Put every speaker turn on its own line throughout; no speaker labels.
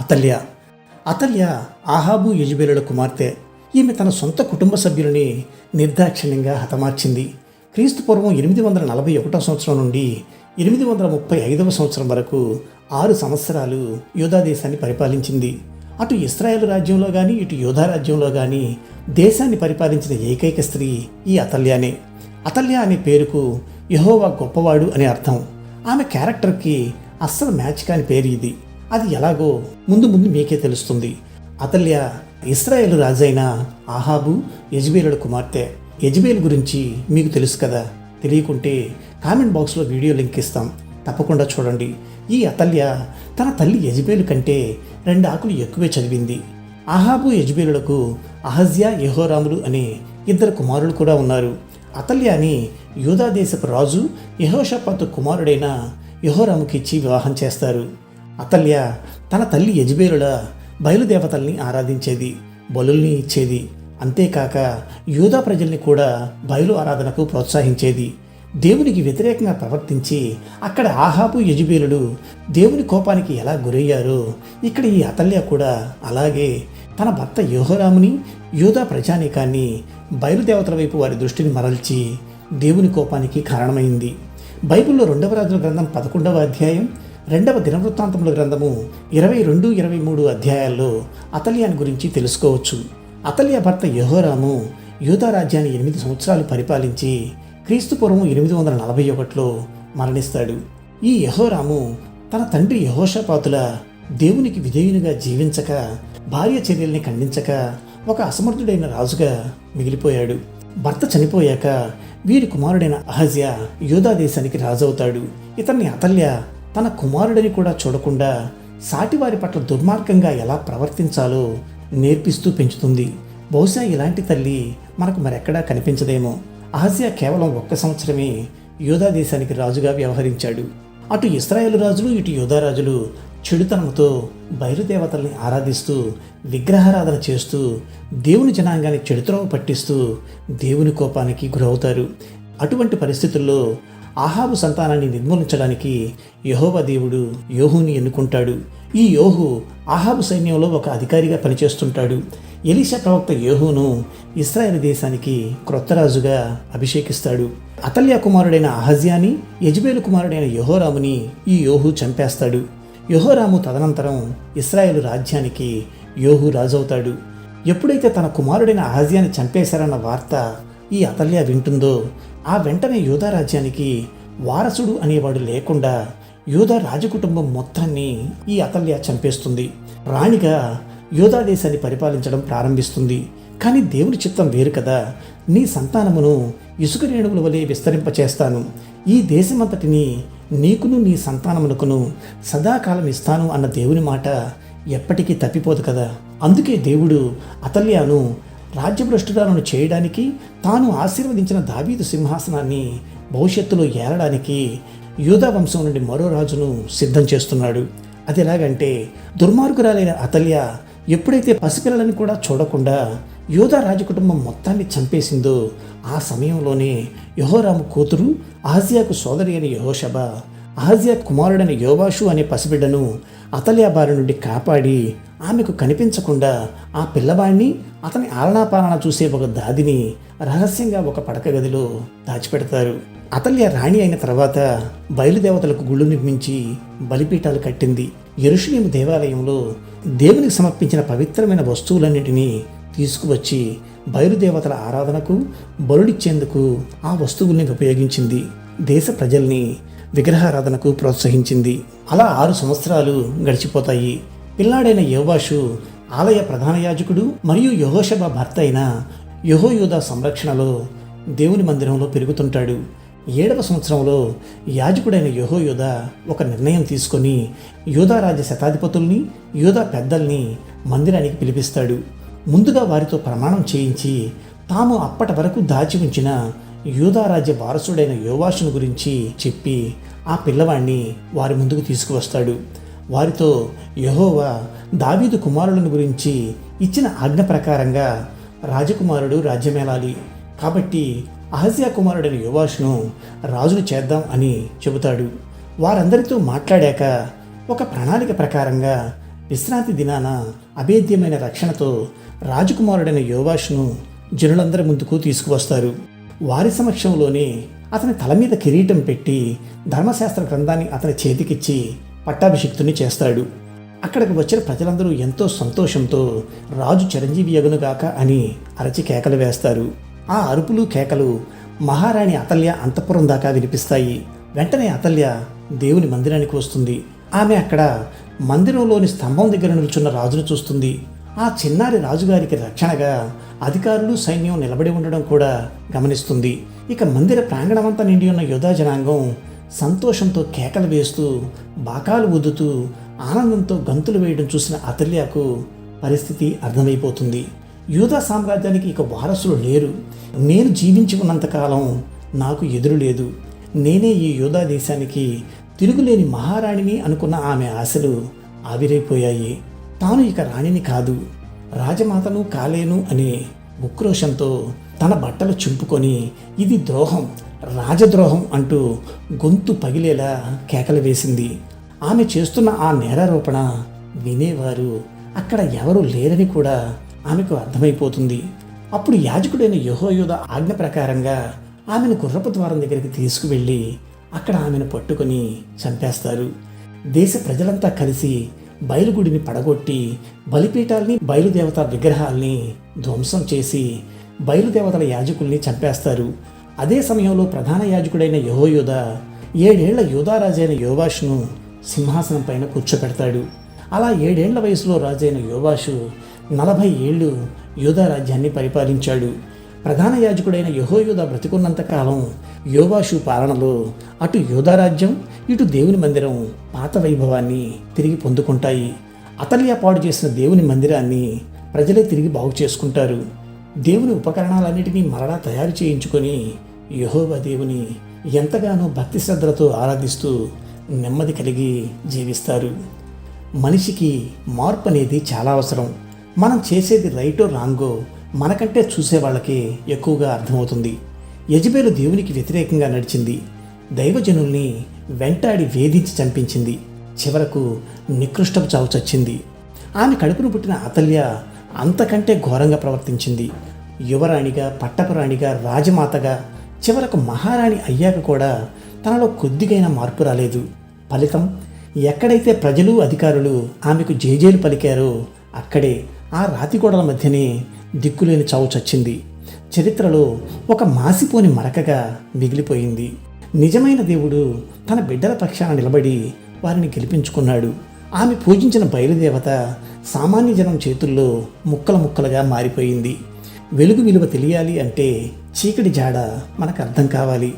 అతల్య. అతల్య ఆహాబు యజుబేలుల కుమార్తె. ఈమె తన సొంత కుటుంబ సభ్యులని నిర్దాక్షిణ్యంగా హతమార్చింది. క్రీస్తు పూర్వం ఎనిమిది వందల నలభై ఒకటో సంవత్సరం నుండి ఎనిమిది వందల ముప్పై ఐదవ సంవత్సరం వరకు ఆరు సంవత్సరాలు యోధా దేశాన్ని పరిపాలించింది. అటు ఇస్రాయేల్ రాజ్యంలో కానీ ఇటు యోధా రాజ్యంలో కానీ దేశాన్ని పరిపాలించిన ఏకైక స్త్రీ ఈ అతల్యానే. అతల్య అనే పేరుకు యహోవా గొప్పవాడు అనే అర్థం. ఆమె క్యారెక్టర్కి అస్సలు మ్యాచ్ కాని పేరు ఇది. అది ఎలాగో ముందు ముందు మీకే తెలుస్తుంది. అతల్య ఇస్రాయేల్ రాజైన ఆహాబు యజ్బేలుడు కుమార్తె. యజ్బేల్ గురించి మీకు తెలుసు కదా. తెలియకుంటే కామెంట్ బాక్స్లో వీడియో లింక్ ఇస్తాం. తప్పకుండా చూడండి. ఈ అతల్య తన తల్లి యజ్బేలు కంటే రెండు ఆకులు ఎక్కువే చదివింది. ఆహాబు యజ్బేలులకు అహజ్యా యహోరాములు అనే ఇద్దరు కుమారులు కూడా ఉన్నారు. అతల్య అని యూదాదేశపు రాజు యహోషపాతు కుమారుడైన యహోరాముకి ఇచ్చి వివాహం చేస్తారు. అతల్య తన తల్లి యజ్బేలుల బయలుదేవతల్ని ఆరాధించేది బలుల్ని ఇచ్చేది. అంతేకాక యూదా ప్రజల్ని కూడా బయలు ఆరాధనకు ప్రోత్సహించేది. దేవునికి వ్యతిరేకంగా ప్రవర్తించి అక్కడ ఆహాబు యజుబేలుడు దేవుని కోపానికి ఎలా గురయ్యారో ఇక్కడ ఈ అతల్య కూడా అలాగే తన భర్త యోహరాముని యూదా ప్రజానీకాన్ని బయలుదేవతల వైపు వారి దృష్టిని మరల్చి దేవుని కోపానికి కారణమైంది. బైబిల్లో రెండవ రాజుల గ్రంథం పదకొండవ అధ్యాయం రెండవ దినవృత్తాంతముల గ్రంథము ఇరవై రెండు ఇరవై మూడు అధ్యాయాల్లో అతలియాన్ గురించి తెలుసుకోవచ్చు. అతలియా భర్త యహోరాము యూదా రాజ్యాన్ని ఎనిమిది సంవత్సరాలు పరిపాలించి క్రీస్తు పూర్వం ఎనిమిది వందల నలభై ఒకటిలో మరణిస్తాడు. ఈ యహోరాము తన తండ్రి యహోషపాతుల దేవునికి విధేయునిగా జీవించక భార్య చర్యల్ని ఖండించక ఒక అసమర్థుడైన రాజుగా మిగిలిపోయాడు. భర్త చనిపోయాక వీరి కుమారుడైన అహజ్య యోధా దేశానికి రాజవుతాడు. ఇతన్ని అతల్య తన కుమారుడిని కూడా చూడకుండా సాటివారి పట్ల దుర్మార్గంగా ఎలా ప్రవర్తించాలో నేర్పిస్తూ పెంచుతుంది. బహుశా ఇలాంటి తల్లి మనకు మరెక్కడా కనిపించదేమో. అహజ్యా కేవలం ఒక్క సంవత్సరమే యోధా దేశానికి రాజుగా వ్యవహరించాడు. అటు ఇస్రాయేల్ రాజులు ఇటు యోధా రాజులు చెడుతనంతో బయలుదేవతల్ని ఆరాధిస్తూ విగ్రహారాధన చేస్తూ దేవుని జనాంగాన్ని చెడుతనం పట్టిస్తూ దేవుని కోపానికి గురవుతారు. అటువంటి పరిస్థితుల్లో ఆహాబు సంతానాన్ని నిర్మూలించడానికి యహోవ దేవుడు యోహుని ఎన్నుకుంటాడు. ఈ యోహు ఆహాబు సైన్యంలో ఒక అధికారిగా పనిచేస్తుంటాడు. ఎలీషా ప్రవక్త యోహును ఇస్రాయేల్ దేశానికి క్రొత్త రాజుగా అభిషేకిస్తాడు. అతల్య కుమారుడైన అహజ్యాని యజ్బేలు కుమారుడైన యహోరాముని ఈ యోహు చంపేస్తాడు. యహోరాము తదనంతరం ఇస్రాయేల్ రాజ్యానికి యోహు రాజవుతాడు. ఎప్పుడైతే తన కుమారుడైన అహజ్యాన్ని చంపేశారన్న వార్త ఈ అతల్య వింటుందో ఆ వెంటనే యూదా రాజ్యానికి వారసుడు అనేవాడు లేకుండా యూదా రాజకుటుంబం మొత్తాన్ని ఈ అతల్య చంపేస్తుంది. రాణిగా యూదా దేశాన్ని పరిపాలించడం ప్రారంభిస్తుంది. కానీ దేవుని చిత్తం వేరు కదా. నీ సంతానమును ఇసుక రేణువుల వలె విస్తరింపచేస్తాను. ఈ దేశమంతటిని నీకును నీ సంతానమునకును సదాకాలం ఇస్తాను అన్న దేవుని మాట ఎప్పటికీ తప్పిపోదు కదా. అందుకే దేవుడు అతల్యాను రాజ్యభ్రష్టురాలను చేయడానికి తాను ఆశీర్వదించిన దావీదు సింహాసనాన్ని భవిష్యత్తులో ఏలడానికి యూదా వంశం నుండి మరో రాజును సిద్ధం చేస్తున్నాడు. అది ఎలాగంటే దుర్మార్గురాలైన అతల్య ఎప్పుడైతే పసిపిల్లలను కూడా చూడకుండా యోధా రాజకుటుంబం మొత్తాన్ని చంపేసిందో ఆ సమయంలోనే యహోరాము కూతురు ఆజియాకు సోదరి అయిన యహోషబ ఆజియా కుమారుడైన యోవాషు అనే పసిబిడ్డను అతల్యా బారి నుండి కాపాడి ఆమెకు కనిపించకుండా ఆ పిల్లవాడిని అతని ఆలనాపాలన చూసే ఒక దాదిని రహస్యంగా ఒక పడక గదిలో దాచిపెడతారు. అతల్య రాణి అయిన తర్వాత బయలుదేవతలకు గుళ్ళు నిర్మించి బలిపీఠాలు కట్టింది. ఎరుషులేము దేవాలయంలో దేవునికి సమర్పించిన పవిత్రమైన వస్తువులన్నిటినీ తీసుకువచ్చి బయలుదేవతల ఆరాధనకు బలుడిచ్చేందుకు ఆ వస్తువుల్ని ఉపయోగించింది. దేశ ప్రజల్ని విగ్రహారాధనకు ప్రోత్సహించింది. అలా ఆరు సంవత్సరాలు గడిచిపోతాయి. పిల్లాడైన యోవాషు ఆలయ ప్రధాన యాజకుడు మరియు యహోషభ భర్త అయిన యహోయూద సంరక్షణలో దేవుని మందిరంలో పెరుగుతుంటాడు. ఏడవ సంవత్సరంలో యాజకుడైన యహోయోధ ఒక నిర్ణయం తీసుకొని యోధారాజ్య శతాధిపతుల్ని యోధా పెద్దల్ని మందిరానికి పిలిపిస్తాడు. ముందుగా వారితో ప్రమాణం చేయించి తాము అప్పటి వరకు దాచి ఉంచిన యూధారాజ్య వారసుడైన యోవాషును గురించి చెప్పి ఆ పిల్లవాణ్ణి వారి ముందుకు తీసుకువస్తాడు. వారితో యహోవా దావీదు కుమారులను గురించి ఇచ్చిన ఆజ్ఞ ప్రకారంగా రాజకుమారుడు రాజ్యమేలాలి. కాబట్టి అహజ్యా కుమారుడైన యువాష్ను రాజును చేద్దాం అని చెబుతాడు. వారందరితో మాట్లాడాక ఒక ప్రణాళిక ప్రకారంగా విశ్రాంతి దినాన అభేద్యమైన రక్షణతో రాజకుమారుడైన యోవాష్ను జనులందరి ముందుకు తీసుకువస్తారు. వారి సమక్షంలోనే అతని తల మీద కిరీటం పెట్టి ధర్మశాస్త్ర గ్రంథాన్ని అతని చేతికిచ్చి పట్టాభిషిక్తుని చేస్తాడు. అక్కడికి వచ్చిన ప్రజలందరూ ఎంతో సంతోషంతో రాజు చిరంజీవి యగునుగాక అని అరచి కేకలు వేస్తారు. ఆ అరుపులు కేకలు మహారాణి అతల్య అంతఃపురం దాకా వినిపిస్తాయి. వెంటనే అతల్య దేవుని మందిరానికి వస్తుంది. ఆమె అక్కడ మందిరంలోని స్తంభం దగ్గర నిల్చున్న రాజును చూస్తుంది. ఆ చిన్నారి రాజుగారికి రక్షణగా అధికారులు సైన్యం నిలబడి ఉండడం కూడా గమనిస్తుంది. ఇక మందిర ప్రాంగణమంతా నిండి ఉన్న యోధా జనాంగం సంతోషంతో కేకలు వేస్తూ బాకాలు ఊదుతూ ఆనందంతో గంతులు వేయడం చూసిన అతల్యకు పరిస్థితి అర్థమైపోతుంది. యూదా సామ్రాజ్యానికి ఇక వారసులు లేరు. నేను జీవించి ఉన్నంతకాలం నాకు ఎదురు లేదు. నేనే ఈ యూదా దేశానికి తిరుగులేని మహారాణిని అనుకున్న ఆమె ఆశలు ఆవిరైపోయాయి. తాను ఇక రాణిని కాదు. రాజమాతను కాలేను అనే ఉక్రోషంతో తన బట్టలు చింపుకొని ఇది ద్రోహం రాజద్రోహం అంటూ గొంతు పగిలేలా కేకలు వేసింది. ఆమె చేస్తున్న ఆ నేరారోపణ వినేవారు. అక్కడ ఎవరు లేరని కూడా ఆమెకు అర్థమైపోతుంది. అప్పుడు యాజకుడైన యహోయోధ ఆజ్ఞ ప్రకారంగా ఆమెను గుర్రపు ద్వారం దగ్గరికి తీసుకువెళ్ళి అక్కడ ఆమెను పట్టుకొని చంపేస్తారు. దేశ ప్రజలంతా కలిసి బయలుగుడిని పడగొట్టి బలిపీఠాల్ని బయలుదేవత విగ్రహాల్ని ధ్వంసం చేసి బయలుదేవతల యాజకుల్ని చంపేస్తారు. అదే సమయంలో ప్రధాన యాజకుడైన యహోయోధ ఏడేళ్ళ యోధారాజైన యోవాషును సింహాసనం పైన కూర్చోపెడతాడు. అలా ఏడేళ్ళ వయసులో రాజైన యోవాషు నలభై ఏళ్ళు యోధారాజ్యాన్ని పరిపాలించాడు. ప్రధాన యాజకుడైన యహోయోధ బ్రతికున్నంత కాలం యోవాషు పాలనలో అటు యోధారాజ్యం ఇటు దేవుని మందిరం పాత వైభవాన్ని తిరిగి పొందుకుంటాయి. అతలియా పాడు చేసిన దేవుని మందిరాన్ని ప్రజలే తిరిగి బాగు చేసుకుంటారు. దేవుని ఉపకరణాలన్నిటినీ మరలా తయారు చేయించుకొని యహోవ దేవుని ఎంతగానో భక్తి శ్రద్ధలతో ఆరాధిస్తూ నెమ్మది కలిగి జీవిస్తారు. మనిషికి మార్పు అనేది చాలా అవసరం. మనం చేసేది రైటో రాంగో మనకంటే చూసేవాళ్ళకి ఎక్కువగా అర్థమవుతుంది. యజబేలు దేవునికి వ్యతిరేకంగా నడిచింది. దైవజనుల్ని వెంటాడి వేధించి చంపించింది. చివరకు నికృష్టపు చావు చచ్చింది. ఆమె కడుపును పుట్టిన అతల్య అంతకంటే ఘోరంగా ప్రవర్తించింది. యువరాణిగా పట్టపురాణిగా రాజమాతగా చివరకు మహారాణి అయ్యాక కూడా తనలో కొద్దిగైనా మార్పు రాలేదు. ఫలితం ఎక్కడైతే ప్రజలు అధికారులు ఆమెకు జేజేలు పలికారో అక్కడే ఆ రాతిగోడల మధ్యనే దిక్కులేని చావు చచ్చింది. చరిత్రలో ఒక మాసిపోని మరకగా మిగిలిపోయింది. నిజమైన దేవుడు తన బిడ్డల పక్షాన నిలబడి వారిని గెలిపించుకున్నాడు. ఆమె పూజించిన బయలుదేవత సామాన్య జనం చేతుల్లో ముక్కల ముక్కలుగా మారిపోయింది. వెలుగు విలువ తెలియాలి అంటే చీకటి జాడ మనకు అర్థం కావాలి.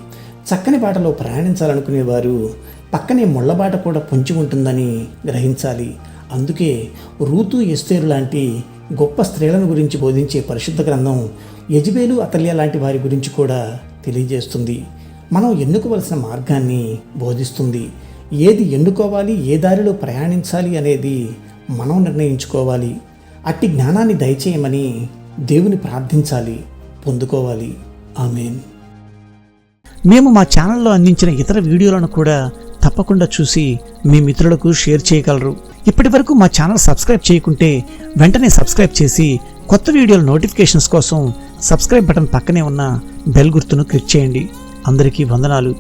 చక్కని బాటలో ప్రయాణించాలనుకునేవారు పక్కనే ముళ్ళబాట కూడా పొంచి ఉంటుందని గ్రహించాలి. అందుకే రూతు ఎస్తేరు లాంటి గొప్ప స్త్రీలను గురించి బోధించే పరిశుద్ధ గ్రంథం యజ్బేలు అతల్య లాంటి వారి గురించి కూడా తెలియజేస్తుంది. మనం ఎన్నుకోవలసిన మార్గాన్ని బోధిస్తుంది. ఏది ఎన్నుకోవాలి ఏ దారిలో ప్రయాణించాలి అనేది మనం నిర్ణయించుకోవాలి. అట్టి జ్ఞానాన్ని దయచేయమని దేవుని ప్రార్థించాలి. పొందుకోవాలి. ఆమెన్.
మేము మా ఛానల్లో అందించిన ఇతర వీడియోలను కూడా తప్పకుండా చూసి మీ మిత్రులకు షేర్ చేయగలరు. ఇప్పటి వరకు మా ఛానల్ సబ్స్క్రైబ్ చేయకుంటే వెంటనే సబ్స్క్రైబ్ చేసి కొత్త వీడియోల నోటిఫికేషన్స్ కోసం సబ్స్క్రైబ్ బటన్ పక్కనే ఉన్న బెల్ గుర్తును క్లిక్ చేయండి. అందరికీ వందనాలు.